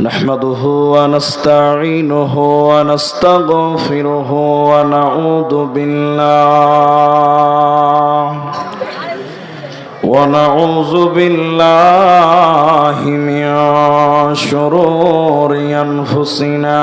نحمده ونستعينه ونستغفره ونعوذ بالله ونعوذ بالله من شرور انفسنا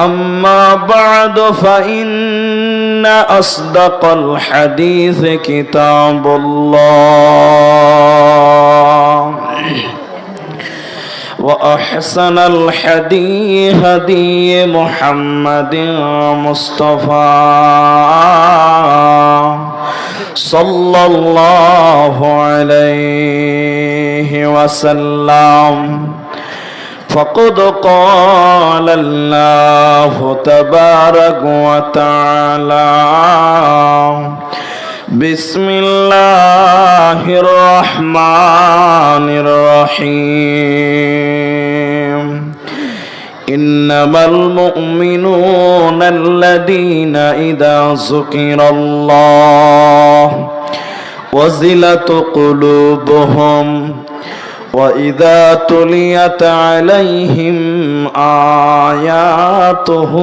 اما بعد فان اصدق الحديث كتاب الله واحسن الحدي هدي محمد مصطفى صلى الله عليه وسلم فقد قال الله تبارك وتعالى بسم الله الرحمن الرحيم انما المؤمنون الذين اذا ذكر الله وزلت قلوبهم واذا تليت عليهم اياته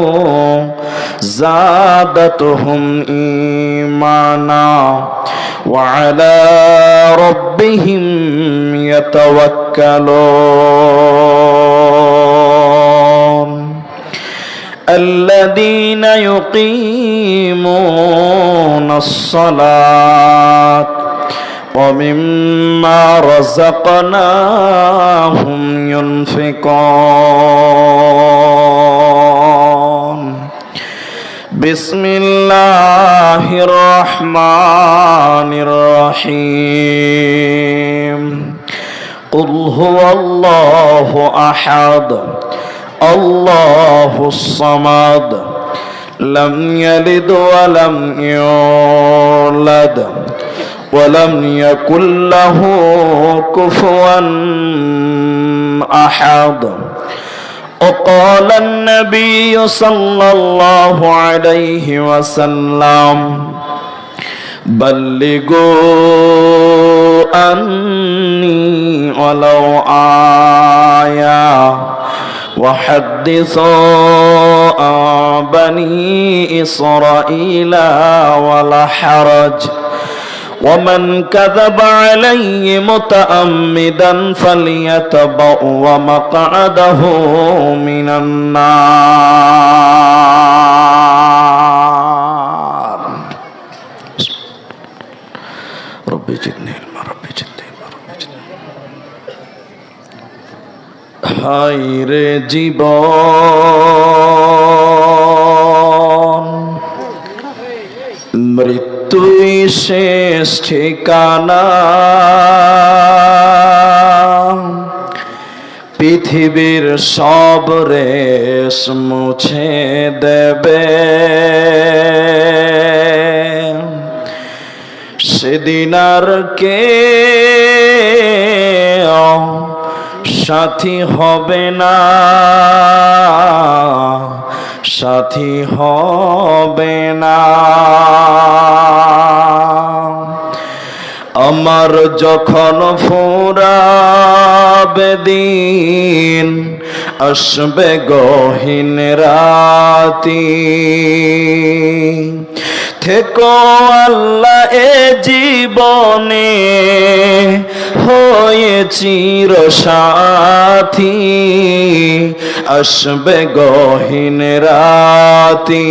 زادتهم ايمانا وعلى ربهم يتوكلون الذين يقيمون الصلاه ومما رزقناهم ينفقون بسم الله الرحمن الرحيم قل هو الله احد الله الصمد لم يلد ولم يولد ولم يكن له كفوا أحد. وقال النبي صلى الله عليه وسلم بلغوا عني ولو آية وحدثوا بني إسرائيل ولا حرج. ومن كذب علي متأمدا فليتبأ مقعده من النار ربي جدني علما ربي جدني علما ربي جدني high রে জীবন মৃত্যুই শেষ ঠিকানা। পৃথিবীর সব রেশ মুছে দেবে। সেদিন আর কে সাথী হবে না। সাথী হবে না। আমার যখন ফুরাবে দিন, আসবে গহীন রাতি। থেকো আল্লাহ, এ জীবনে হয়ে চির সাথী। আসবে গহীন রাতি।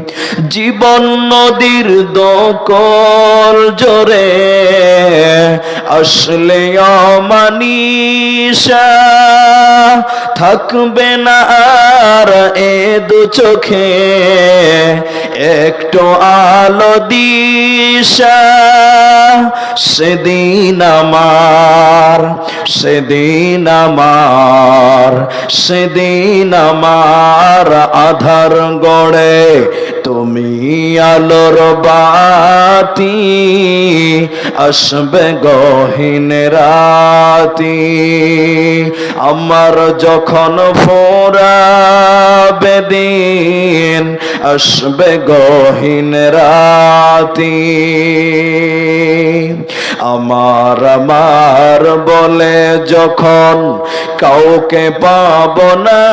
জীবন নদীর দোকল জোরে আসলে অমানিসা থাকবে না আর এ দু চোখে একটু আলো দিশা। সেদিন আমার সেদিন আমার সেদিন আমার আধার গড়ে তুমি আলোর বাতি, আসবে গহীন রাতি। আমার যখন ফোরাবে দিন, আসবে গহীন রাতি। আমার আমার বলে যখন কাউকে পাব না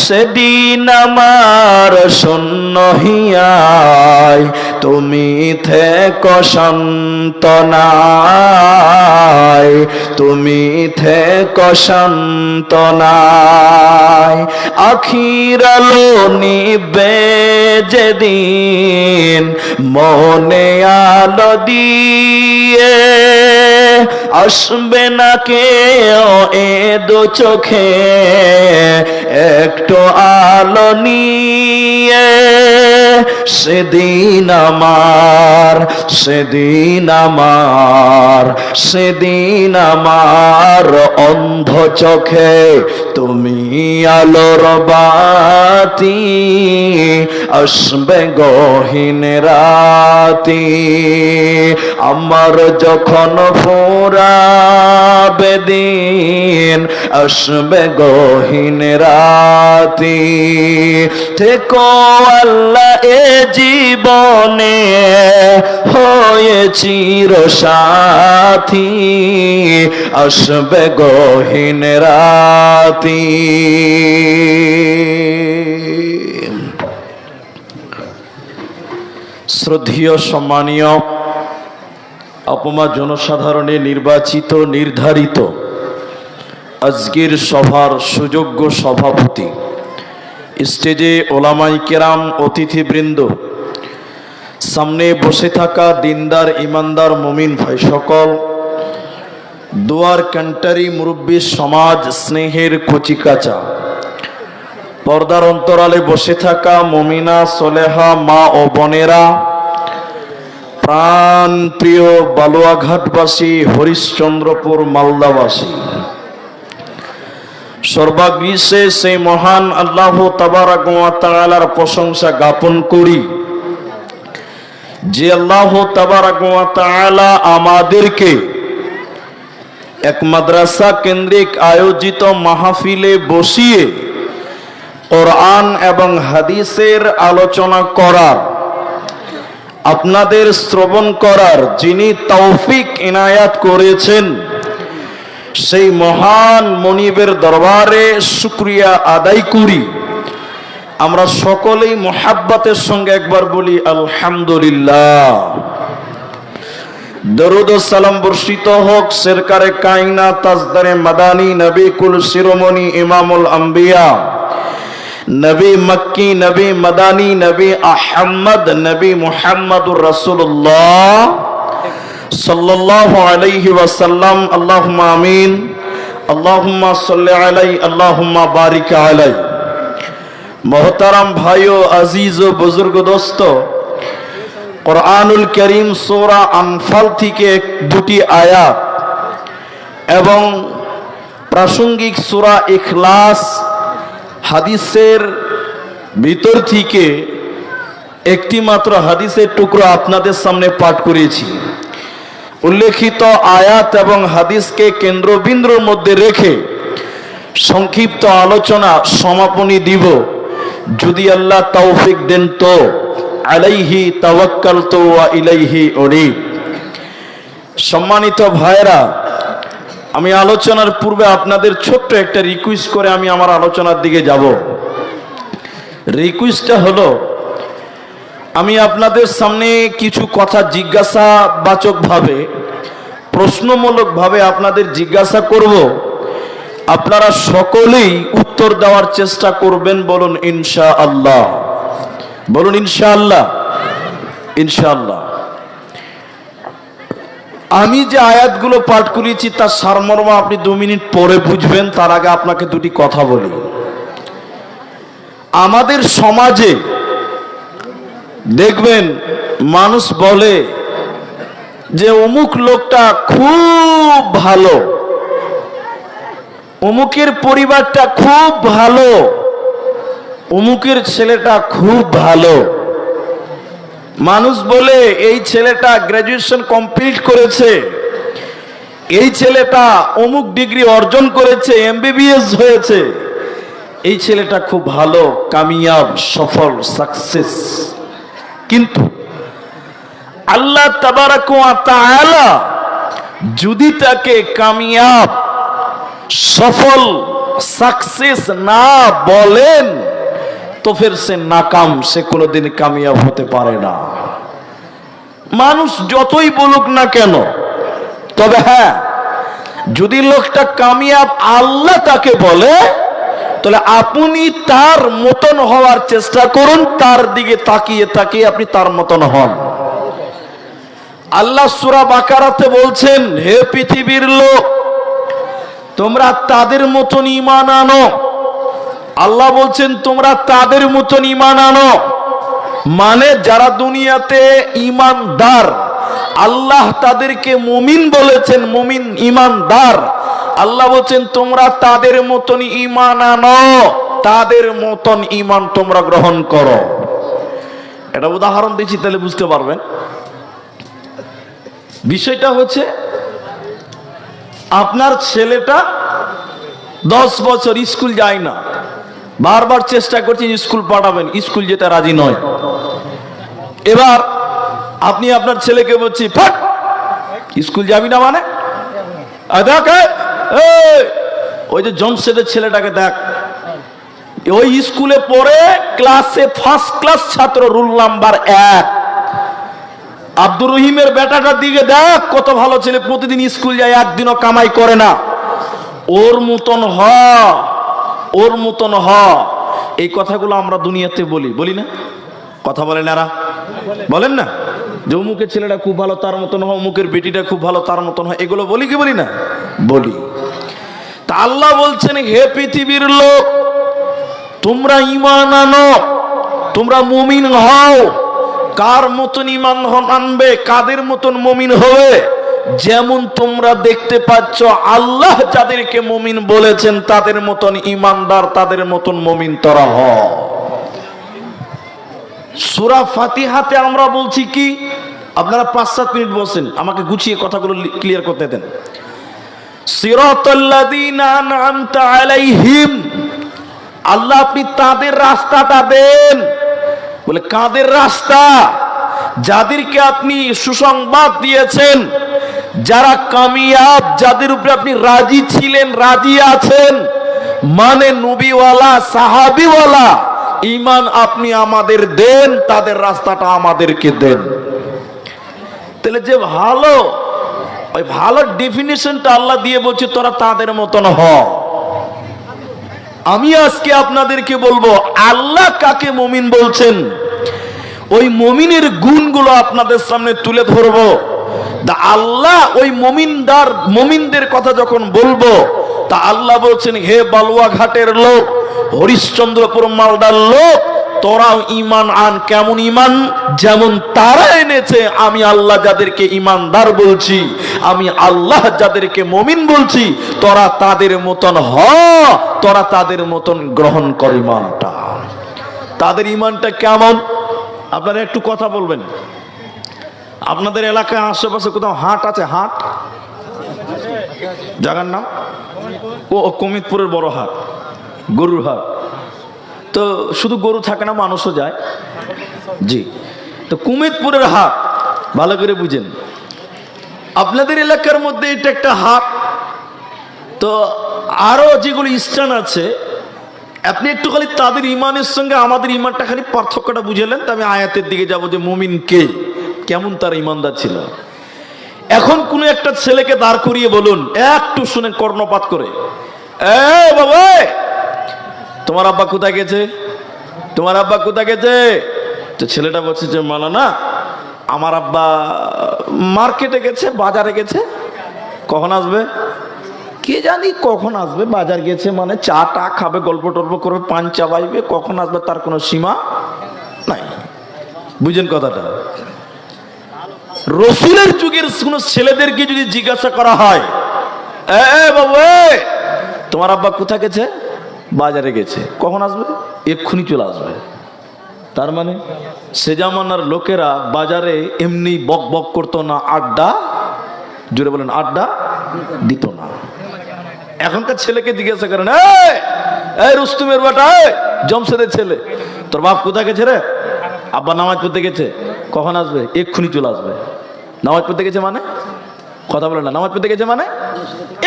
সেদিন আমার শূন্য হিয়ায়, তুমি থেকো সন্তনায় তুমি থেকো সন্তনায় আখির আলো নিবে যেদিন, মনে আলো দিয়ে আসবে না কেউ এ দু চোখে। একটু আলো নিয়ে সেদিন আমার সেদিন আমার সেদিন আমার অন্ধ চোখে তুমি আলোর বাতি আসবে গহীন রাতি। আমার যখন ফোরাবে দিন আসবে গহীন রাতি। থেকো আল্লাহ, এ জীবনে হয়ে চির সাথী। আসবে গহীন রাতি। শ্রদ্ধীয়, সম্মানীয় অপমা জনসাধারণে নির্বাচিত, নির্ধারিত। আজকের সভার সুযোগ্য সভাপতি, স্টেজে ওলামাই কেরাম, অতিথিবৃন্দ, সামনে বসে থাকা দিনদার, ইমানদার, মমিন ভাই সকল, দুয়ার কান্টারি মুরব্বী সমাজ স্নেহের কচিকাচা, পর্দার অন্তরালে বসে থাকা মমিনা, সোলেহা, মা ও বোনেরা প্রাণ প্রিয় বালুয়াঘাটবাসী, হরিশ্চন্দ্রপুর, মালদাবাসী। সর্বাগ্রীষে সেই মহান আল্লাহ তাবারার প্রশংসা জ্ঞাপন করি যে আল্লাহ তাবারাক আমাদেরকে এক মাদ্রাসা কেন্দ্রিক আয়োজিত মাহফিলে বসিয়ে কোরআন এবং হাদিসের আলোচনা করার আপনাদের শ্রবণ করার যিনি তৌফিক ইনায়াত করেছেন, সেই মহান মনিবের দরবারে শুক্রিয়া আদায় করি। আমরা সকলেই মোহাব্বতের সঙ্গে একবার বলি, আলহামদুলিল্লাহ। দরুদ সালাম বর্ষিত হোক সরকারে কাইনা, তাজদারে মাদানী নবী কুল শিরোমণি, ইমামুল আম্বিয়া। নবী মক্কি, নবী মাদানী, নবী আহমদ, নবী মুহাম্মদুর রাসূলুল্লাহ সাল্লাল্লাহু আলাইহি আলাই মহতারাম আজিজ বুজুর্গ দোস্ত করিম সূরা থেকে দুটি আয়াত এবং প্রাসঙ্গিক সূরা ইখলাস হাদিসের ভিতর থেকে একটি মাত্র হাদিসের টুকরো আপনাদের সামনে পাঠ করেছি। উল্লেখিত আয়াত এবং হাদিসকে কেন্দ্রবিন্দুর মধ্যে রেখে সংক্ষিপ্ত আলোচনা সমাপনী দিব। যদি আল্লাহ তৌফিক দেন তো আলাইহি তাওয়াক্কালতু ওয়া ইলাইহি উনীব। সম্মানিত ভাইরা আমি আলোচনার পূর্বে আপনাদের ছোট্ট একটা রিকোয়েস্ট করে আমি আমার আলোচনার দিকে যাব। রিকোয়েস্টটা হলো, আমি আপনাদের সামনে কিছু কথা জিজ্ঞাসাবাচকভাবে, প্রশ্নমূলকভাবে আপনাদের জিজ্ঞাসা করব। আপনারা সকলেই উত্তর দেওয়ার চেষ্টা করবেন বলুন ইনশা আল্লাহ বলুন ইনশা আল্লাহ ইনশাআল্লাহ। আমি যে আয়াতগুলো পাঠ করিয়েছি তার সারমর্ম আপনি দু মিনিট পরে বুঝবেন, তার আগে আপনাকে দুটি কথা বলি। আমাদের সমাজে দেখবেন, মানুষ বলে যে অমুক লোকটা খুব ভালো, অমুকের পরিবারটা খুব ভালো, অমুকের ছেলেটা খুব ভালো। মানুষ বলে, এই ছেলেটা গ্র্যাজুয়েশন কমপ্লিট করেছে। এই ছেলেটা অমুক ডিগ্রি অর্জন করেছে এমবিবিএস হয়েছে। এই ছেলেটা খুব ভালো, কামিয়াব, সফল সাকসেস কিন্তু আল্লাহ তাবারাক ওয়া তাআলা যদি তাকে কামিয়াব, সফল সাকসেস না বলেন তো ফের সে নাকাম, সে কোনোদিন কামিয়াব হতে পারে না। মানুষ যতই বলুক না কেন, তবে হ্যাঁ যদি লোকটা কামিয়াব আল্লাহ তাকে বলে, তাহলে আপনি তার মতন হওয়ার চেষ্টা করুন, তার দিকে তাকিয়ে তাকিয়ে আপনি তার মতন হন। আল্লাহ সুরা বাকারাতে বলছেন, হে পৃথিবীর লোক, তোমরা তাদের মতন ইমান আনো। আল্লাহ বলছেন, তোমরা তাদের মতন ইমান আনো। মানে যারা দুনিয়াতে ইমানদার আল্লাহ তাদেরকে মুমিন বলেছেন, মুমিন ইমানদার আল্লাহ বলছেন, তোমরা তাদের মতন ইমান আনো, তাদের মতন ইমান তোমরা গ্রহণ করো। এটা উদাহরণ দিচ্ছি, তাহলে বুঝতে পারবেন। বিষয়টা হচ্ছে, আপনার ছেলেটা দশ বছর স্কুল যায় না। বারবার চেষ্টা করছেন স্কুল পাঠাবেন, স্কুল যেতে রাজি নয়। এবার আপনি আপনার ছেলেকে বলছি ফাট স্কুল যাবি না মানে? দেখ ওই যে জমশেদের ছেলেটাকে দেখ। ওই স্কুলে পড়ে ক্লাসে ফার্স্ট ক্লাস ছাত্র রুল নাম্বার এক। আব্দুর রহিমের বেটাটার দিকে দেখ, কত ভালো ছেলে, প্রতিদিন স্কুল যায়, একদিনও কামাই করে না। ওর মতন হ। ওর মতন হ। এই কথাগুলো আমরা দুনিয়াতে বলি বলি না? কথা বলেন এরা বলেন না? যে অমুকের ছেলেটা খুব ভালো, তার মতন হয় অমুকের বেটিটা খুব ভালো, তার মতন হয় এগুলো বলি কি বলি না? বলি। তা আল্লাহ বলছেন, হে পৃথিবীর লোক, তোমরা ইমান আনো, তোমরা মুমিন হও। কার মতন ইমান আনবে, কাদের মতন মুমিন হবে? যেমন তোমরা দেখতে পাচ্ছ, আল্লাহ যাদেরকে মমিন বলেছেন, তাদের মতন ইমানদার, তাদের মতন মমিন তোরা হ সুরা ফাতিহাতে আমরা বলছি কি? আপনারা পাঁচ সাত মিনিট বসেন আমাকে গুছিয়ে কথাগুলো ক্লিয়ার করতে দেন। আলাইহিম, আল্লাহ আপনি তাদের রাস্তাটা দেন। বলে, কাদের রাস্তা? যাদেরকে আপনি সুসংবাদ দিয়েছেন যারা কামিয়াব, যাদের উপরে আপনি রাজি ছিলেন, রাজি আছেন মানে নবীওয়ালা, সাহাবিওয়ালা ইমান আপনি আমাদের দেন, তাদের রাস্তাটা আমাদেরকে দেন। তাহলে যে ভালো, ওই ভালো ডেফিনেশনটা আল্লাহ দিয়ে বলছে, তোরা তাদের মতন হ। আমি আজকে আপনাদেরকে বলব, আল্লাহ কাকে মমিন বলছেন, ওই মমিনের গুণগুলো আপনাদের সামনে তুলে ধরবো। তা আল্লাহ ওই মমিনদার, মমিনদের কথা যখন বলব, তা আল্লাহ বলছেন, হে বালুয়া ঘাটের লোক, হরিশ্চন্দ্রপুর মালদার লোক, তোরাও ইমান আন। কেমন ইমান যেমন তারা এনেছে, আমি আল্লাহ যাদেরকে ইমানদার বলছি, আমি আল্লাহ যাদেরকে মমিন বলছি, তোরা তাদের মতন হ, তোরা তাদের মতন গ্রহণ কর ইমানটা তাদের ইমানটা কেমন? আপনারা একটু কথা বলবেন। আপনাদের এলাকায় আশেপাশে কোথাও হাট আছে? হাট? জায়গার নাম? ও কমিতপুরের বড় হাট, গরুর হাট। তো শুধু গরু থাকে না, মানুষও যায়। জি। তো কুমিদপুরের হাট, ভালো করে বুঝেন। আপনাদের এলাকার মধ্যে এটা একটা হাট। তো আরও যেগুলো স্থান আছে, আপনি একটু খালি তাদের ইমানের সঙ্গে আমাদের ইমানটা খালি পার্থক্যটা বুঝেলেন তো আমি আয়াতের দিকে যাব যে মুমিন কে। কেমন তার ইমানদার ছিল? এখন কোন একটা ছেলেকে দাঁড় করিয়ে বলুন, একটু শুনে কর্ণপাত করে। বাবা তোমার আব্বা কোথায় গেছে? তোমার আব্বা কোথায় গেছে? তো ছেলেটা বলছে যে, মালানা, আমার আব্বা মার্কেটে গেছে, বাজারে গেছে। কখন আসবে? কে জানি কখন আসবে, বাজার গেছে মানে চা টা খাবে, গল্প টল্প করবে, পান চাবাইবে, কখন আসবে তার কোনো সীমা নাই। বুঝেন কথাটা। রসুলের যুগের কোন ছেলেদেরকে যদি জিজ্ঞাসা করা হয় বাবু তোমার আব্বা কোথায় গেছে? বাজারে গেছে। কখন আসবে? এক্ষুনি চলে আসবে। তার মানে সে জামানার লোকেরা বাজারে এমনি বক বক করতো না আড্ডা জুড়ে বলেন আড্ডা দিত না। এখনকার ছেলেকে জিজ্ঞাসা করেন "এই, রুস্তুমের বেটা জমশেদের ছেলে তোর বাপ কোথায় গেছে রে? আব্বা নামাজ পড়তে গেছে, কখন আসবে? এক্ষুনি চলে আসবে। নামাজ পড়তে গেছে মানে? কথা বলে না, নামাজ পড়তে গেছে মানে?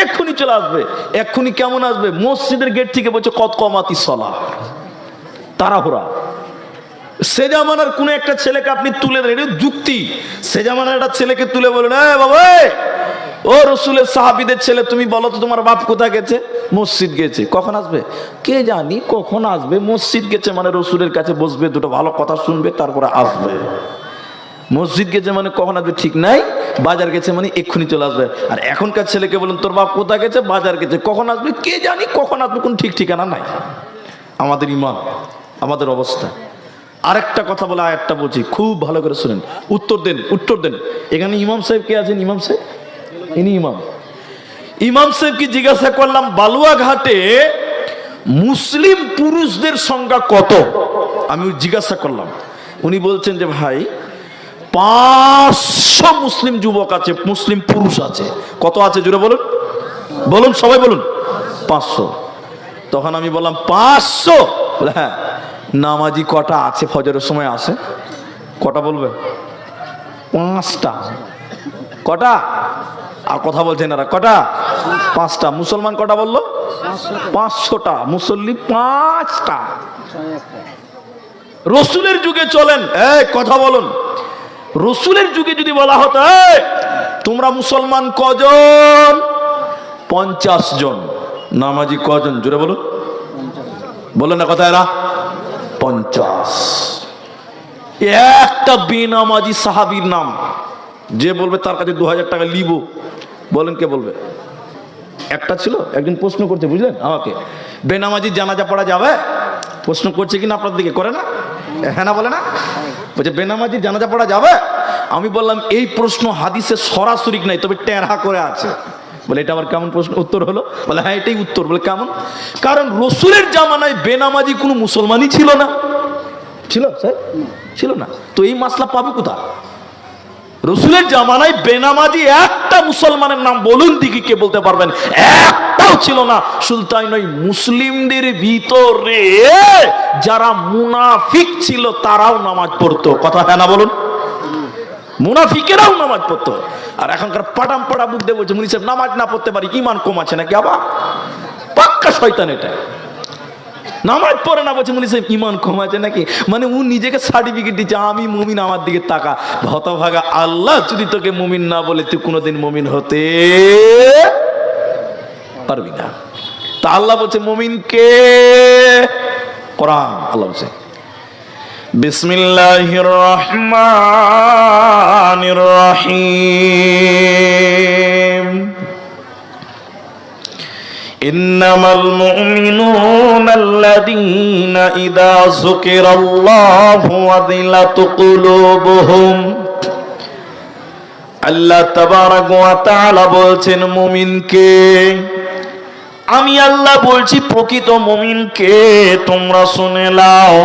এক্ষুনি চলে আসবে। এক্ষুনি কেমন আসবে? মসজিদের গেট থেকে বলছে, কত কমাতি সলা। তাড়াহুড়া। সে জামানার কোন একটা ছেলেকে আপনি তুলে দেন, এটা যুক্তি। সে জামানার একটা ছেলেকে তুলে বলেন বাবা ও রসুলের সাহাবিদের ছেলে, তুমি বলো তো তোমার বাপ কোথায় গেছে? মসজিদ গেছে। কখন আসবে? কে জানি কখন আসবে। মসজিদ গেছে মানে রসুলের কাছে বসবে, দুটো ভালো কথা শুনবে, তারপরে আসবে। মসজিদ গেছে মানে কখন আসবে? ঠিক নাই। বাজার গেছে মানে এক্ষুনি চলে আসবে। আর এখনকার ছেলেকে বলুন, তোর বাপ কোথায় গেছে? বাজার গেছে। কখন আসবে? কে জানি কখন আসবে, কোন ঠিক ঠিকানা নাই। আমাদের ইমান, আমাদের অবস্থা। আরেকটা কথা বলে আরেকটা বলছি খুব ভালো করে শুনেন। উত্তর দেন উত্তর দেন। এখানে ইমাম সাহেব কে আছেন? ইমাম সাহেব? ইনি ইমাম। ইমাম সাহেবকে জিজ্ঞাসা করলাম, বালুয়াঘাটে মুসলিম পুরুষদের সংখ্যা কত? আমি জিজ্ঞাসা করলাম। উনি বলছেন যে, ভাই, পাঁচশো মুসলিম যুবক আছে, মুসলিম পুরুষ আছে। কত আছে জুড়ে বলুন? বলুন, সবাই বলুন। পাঁচশো। তখন আমি বললাম, পাঁচশো? হ্যাঁ। নামাজি কটা আছে, ফজরের সময় আসে কটা বলবে? পাঁচটা। কটা? আর কথা বলছেন এরা কটা? পাঁচটা। মুসলমান কটা বলল? পাঁচশোটা। মুসল্লি পাঁচটা। রসুলের যুগে চলেন। এই, কথা বলুন। রসুলের যুগে যদি বলা হতো তোমরা মুসলমান কজন? পঞ্চাশ জন। নামাজি কজন? জুড়ে বলুন। বলেন না কথা এরা। পঞ্চাশ। একটা বেনামাজি সাহাবীর নাম। যে বলবে তার কাছে দু হাজার টাকা লিব। বলেন কে বলবে? একটা ছিল? একজন প্রশ্ন করছে, বুঝলেন? আমাকে। বেনামাজি জানাজা পড়া যাবে? প্রশ্ন করছে কিনা আপনার দিকে? করে না? হ্যাঁ না বলে না? বলছে, বেনামাজি জানাজা পড়া যাবে? আমি বললাম, এই প্রশ্ন হাদিসে সরাসরি নাই, তবে টেরা করে আছে। বলে, এটা আবার কেমন প্রশ্ন? উত্তর হলো, বলে হ্যাঁ এটাই উত্তর। বলে, কেমন? কারণ রসুলের জামানায় বেনামাজি কোনো মুসলমানই ছিল না। ছিল, স্যার? ছিল না। তো এই মাসলা পাবে কোথা রসুলের জামানায় বেনামাজি একটা মুসলমানের নাম বলুন দিকে কে বলতে পারবেন। একটাও ছিল না। সুলতান নয় মুসলিমদের ভিতরে যারা মুনাফিক ছিল তারাও নামাজ পড়তো। কথা হ্যাঁ না বলুন? মুনাফিকেরাও নামাজ পড়তো। আর এখনকার পাটাম পাড়া বুক দিয়ে বলছে মুনি সাহেব, নামাজ না পড়তে পারি ইমান কমাচ্ছে নাকি আবার? পাক্কা শয়তান এটা। নামাজ পড়ে না বলছে, মুনি ইমান কমাচ্ছে নাকি? মানে ও নিজেকে সার্টিফিকেট দিচ্ছে, আমি মুমিন, আমার দিকে তাকা। হতভাগা আল্লাহ যদি তোকে মুমিন না বলে, তুই কোনোদিন মুমিন হতে পারবি না। তা আল্লাহ বলছে, মুমিন কে? কোরআন আল্লাহ বলছে, বিসমিল্লাহির রহমানির রহিম। إنما المؤمنون الذين إذا ذكر الله وذلت قلوبهم আল্লাহ তাবারাক ওয়া তাআলা বলছেন মুমিনকে আমি আল্লাহ বলছি প্রকৃত মুমিনকে তোমরা শুনে নাও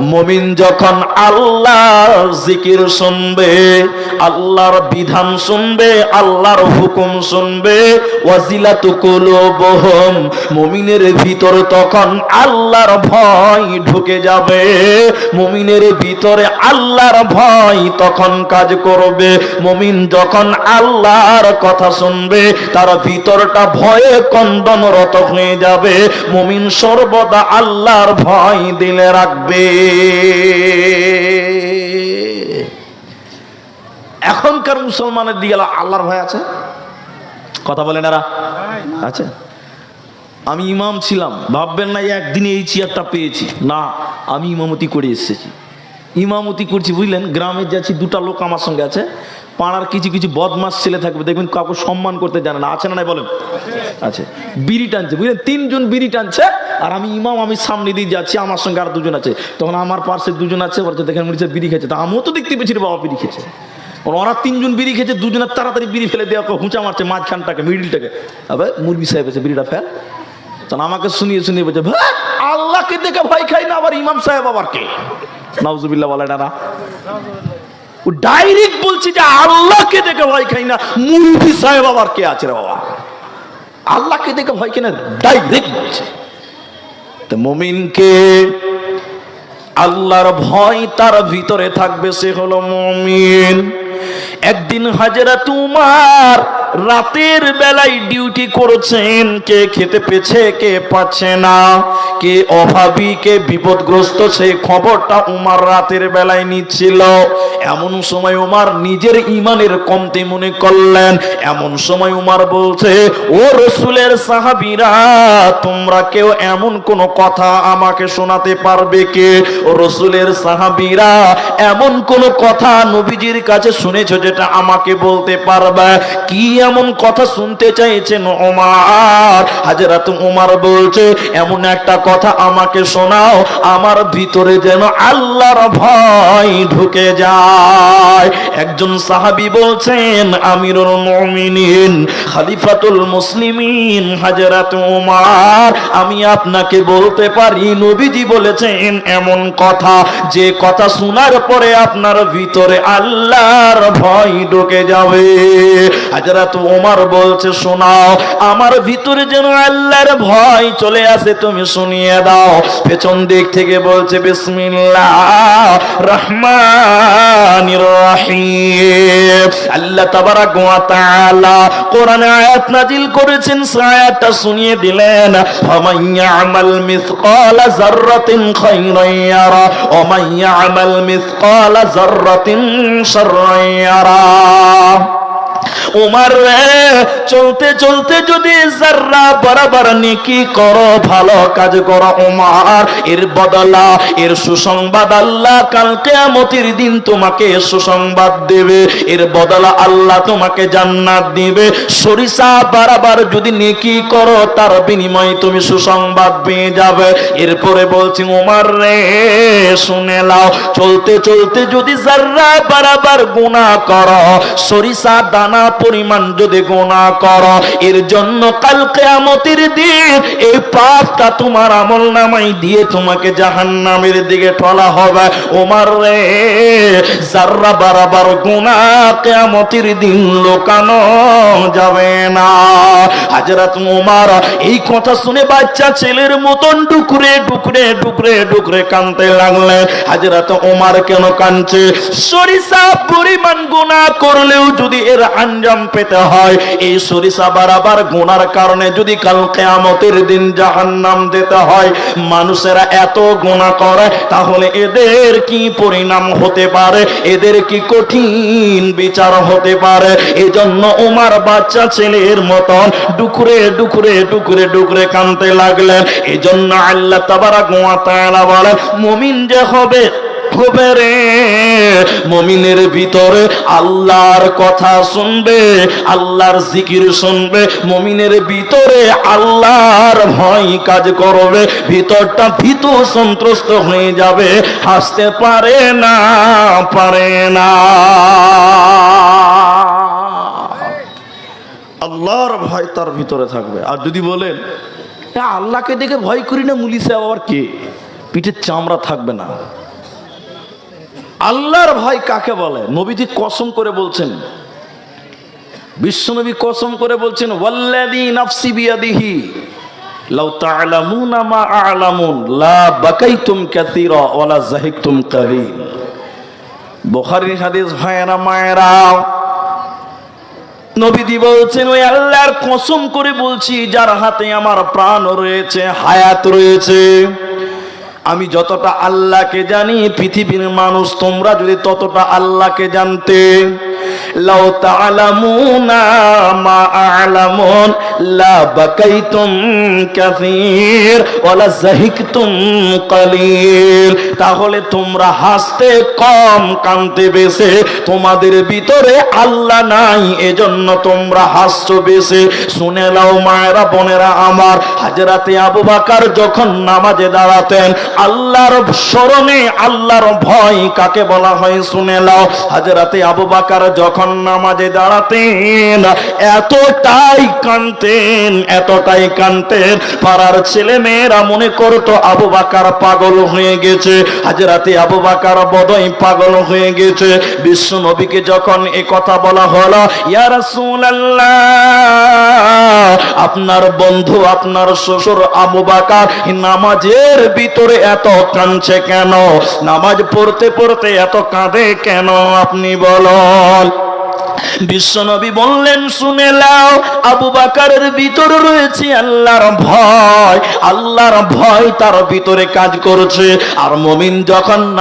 মমিন যখন আল্লাহর জিকির শুনবে, আল্লাহর বিধান শুনবে, আল্লাহর হুকুম শুনবে, ওয়াজিলাতু কুলুবুহুম, মুমিনের ভিতর তখন আল্লাহর ভয় ঢুকে যাবে। মুমিনের ভিতরে আল্লাহর ভয় তখন কাজ করবে। মুমিন যখন আল্লাহর কথা শুনবে, তার ভিতরটা ভয়ে কন্দনরত হয়ে যাবে। মুমিন সর্বদা আল্লাহর ভয় দিলে রাখবে। এখনকার মুসলমানের দিকে আল্লাহর ভয় আছে? কথা বলেন এরা। আছে? আমি ইমাম ছিলাম। ভাববেন না, একদিনে এই চেয়ারটা পেয়েছি। না, আমি ইমামতি করে এসেছি। ইমামতি করছি, বুঝলেন? গ্রামে যাচ্ছি, দুটা লোক আমার সঙ্গে আছে। পাড়ার কিছু কিছু বদমাস ছেলে থাকবে, দেখবেন কাউকে সম্মান করতে জানে না। আছে না নাই বলেন? আছে। বিড়ি টানছে, বুঝলেন? তিনজন বিড়ি টানছে, আর আমি ইমাম, আমি সামনে দিয়ে যাচ্ছি, আমার সঙ্গে আর দুজন আছে। তখন আমার পাশে দুজন আছে, ওরা দেখেন মনে বিড়ি খেয়েছে। তা আমিও তো দেখতে পেয়েছি বাবা বিড়ি খেয়েছে। ওরা তিনজন বিড়ি খেয়েছে, দুজনের তাড়াতাড়ি বিড়ি ফেলে দেওয়া হুঁচা মারছে মাঝখানটাকে মিডিলটাকে আবে, মুরগি সাহেব এসে বিড়িটা ফেল। তখন আমাকে শুনিয়ে শুনিয়ে বলছে, ভাই, আল্লাহকে দেখে ভয় খাই না আবার ইমাম সাহেব আবার কে? নাউজুবিল্লাহ বলে না ডাইরেক্ট বলছি যে আল্লাহকে দেখে ভয় খাই না। মুরবি সাহেব আবার কে আছে রে বাবা? আল্লাহকে দেখে ভয় খাই না ডাইরেক্ট বলছে। তো মমিনকে আল্লাহর ভয় তার ভিতরে থাকবে, সে হলো মমিন। একদিন হাজরা তোমার রাতের বেলায় ডিউটি করেছেন। কে খেতে পেছে কে পাচ্ছে না। কে অভাবী, কে বিপদগ্রস্ত সেই খবরটা উমার রাতের বেলায় নিচ্ছিল। এমন সময় উমার নিজের ইমানের কমতে মনে করলেন। এমন সময় উমার বলছে, ও রসুলের সাহাবিরা, তোমরা কেউ এমন কোন কথা আমাকে শোনাতে পারবে কে? রসুলের সাহাবিরা, এমন কোন কথা নবীজির কাছে শুনেছো যেটা আমাকে বলতে পারবে? কি এমন কথা শুনতে চাইছেন ওমার। হাজরাত উমার বলছে, এমন একটা কথা আমাকে শোনাও, আমার ভিতরে যেন আল্লাহর ভয় ঢুকে যায়। একজন সাহাবী বলছেন, আমিরুল মুমিনিন, খলিফাতুল মুসলিমিন, হাজরাত উমার, আমি আপনাকে বলতে পারি, নবীজি বলেছেন এমন কথা, যে কথা শোনার পরে আপনার ভিতরে আল্লাহর ভয় ঢুকে যাবে। হাজরাত ওমর বলছে, শোনাও, আমার ভিতরে যেন আল্লাহর ভয় চলে আসে, তুমি শুনিয়ে দাও। পেছন দিক থেকে বলছে, বিসমিল্লাহ রহমানির রহিম। আল্লাহ তাবারাক ওয়া তাআলা কোরআনে আয়াত নাজিল করেছেন, আয়াতটা শুনিয়ে দিলেন, ফামান ইয়ামাল মিসকালা যাররাতিন খায়রান ইয়ারা ওয়া মান ইয়ামাল মিসকালা যাররাতিন শাররান ইয়ারা। উমার রে চলতে চলতে যদি জাররা বরাবর নেকি করো, ভালো কাজ করো উমার, এর বদলা, এর সুসংবাদ আল্লাহ কাল কিয়ামতের দিন তোমাকে সুসংবাদ দেবে, এর বদলা আল্লাহ তোমাকে জান্নাত দিবে। সরিষা বারবার যদি নেকি করো, তার বিনিময়ে তুমি সুসংবাদ পেয়ে যাবে। এরপরে বলছি, উমার রে, শুনে লাও চলতে চলতে যদি জাররা বারবার গুনাহ করো, সরিষা দানা পরিমাণ যদি গোনা করো, এর জন্য কাল কেয়ামতের দিন এই পাপটা তোমার আমল নামাই দিয়ে তোমাকে জাহান্নামের দিকে টলা হবে। ওমার রে, যাররা বারাবার গোনা কেয়ামতের দিন লোকানো যাবে না। হাজরাত ওমার, এই কথা শুনে বাচ্চা ছেলের মতন ডুকরে ডুকরে ডুকরে ডুকরে কানতে লাগলেন। হাজরাত ওমার কেন কানছে সরিষা পরিমাণ গুনাহ করলেও যদি এর আঞ্জাম পেতে হয়। এই সরিষা বারাবার গুনার কারণে যদি কাল কেয়ামতের দিন জাহান্নাম দিতে হয়, মানুষেরা এত গুনাহ করে, তাহলে এদের কি পরিণাম হতে পারে? এদের কি কঠিন বিচার হতে পারে? এজন্য ওমার বাচ্চা ছেলের মতন ডুকরে ডুকরে ডুকরে ডুকরে কানতে লাগলেন। এজন্য আল্লাহ তাবারাক ওয়া তাআলা বলে মুমিন যে হবে হবে রে। মমিনের ভিতরে আল্লাহর কথা শুনবে আল্লাহর জিকির শুনবে মমিনের ভিতরে আল্লাহর ভয় কাজ করবে ভিতরটা ভীত সন্ত্রস্ত হয়ে যাবে হাসতে পারে না পারে না। আল্লাহর ভয় তার ভিতরে থাকবে। আর যদি বলেন "এ, আল্লাহকে দেখে ভয় করি না মুলি সাহেব আবার কে? পিঠের চামড়া থাকবে না। আল্লাহর ভাই কাকে বলে? নবীজি কসম করে বলছেন। বিশ্বনবী কসম করে বলছেন বিয়াদিহি, লাউ আ'লামুন, লা বলছেন, ওই আল্লাহর কসম করে বলছি, যার হাতে আমার প্রাণ রয়েছে, হায়াত রয়েছে। আমি যতটা আল্লাহকে জানি পৃথিবীর মানুষ তোমরা যদি ততটা আল্লাহকে জানতে লাউ তা'লামুনা মা আ'লামুন, লা বাকাইতুম কাসীর ওয়ালা যাহিকতুম কালিল। তাহলে তোমরা হাসতে, কম কানতে বেশি। তোমাদের ভিতরে আল্লাহ নাই, এজন্য তোমরা হাসছো বেশি। শুনে লাও মায়েরা, বোনেরা আমার, হাজরাতে আবু বাকার যখন নামাজে দাঁড়াতেন, আল্লাহর স্মরণে আল্লাহর ভয় কাকে বলা হয় শুনে লাও হাজরাতে আবু বাকার যখন নামাজে দাঁড়াতেন, এতটাই কানতেন এতটাই কানতেন পাড়ার ছেলে মেয়েরা মনে করতো আবু বাকার পাগল হয়ে গেছে। হাজরাতে আবু বাকার বদই পাগল হয়ে গেছে। বিশ্ব নবীকে যখন এ কথা বলা হলো, ইয়া রাসূলুল্লাহ, আপনার বন্ধু, আপনার শ্বশুর আবু বাকার নামাজের ভিতরে এত কাঁদছে কেন? নামাজ পড়তে পড়তে এত কাঁদে কেন? আপনি বলুন বিশ্বনবী বললেন, শুনে লাও আবু বাকারের ভিতরে রয়েছে আল্লাহর ভয়। আল্লাহর ভয় তার ভিতরে কাজ করছে। আর মমিন যখন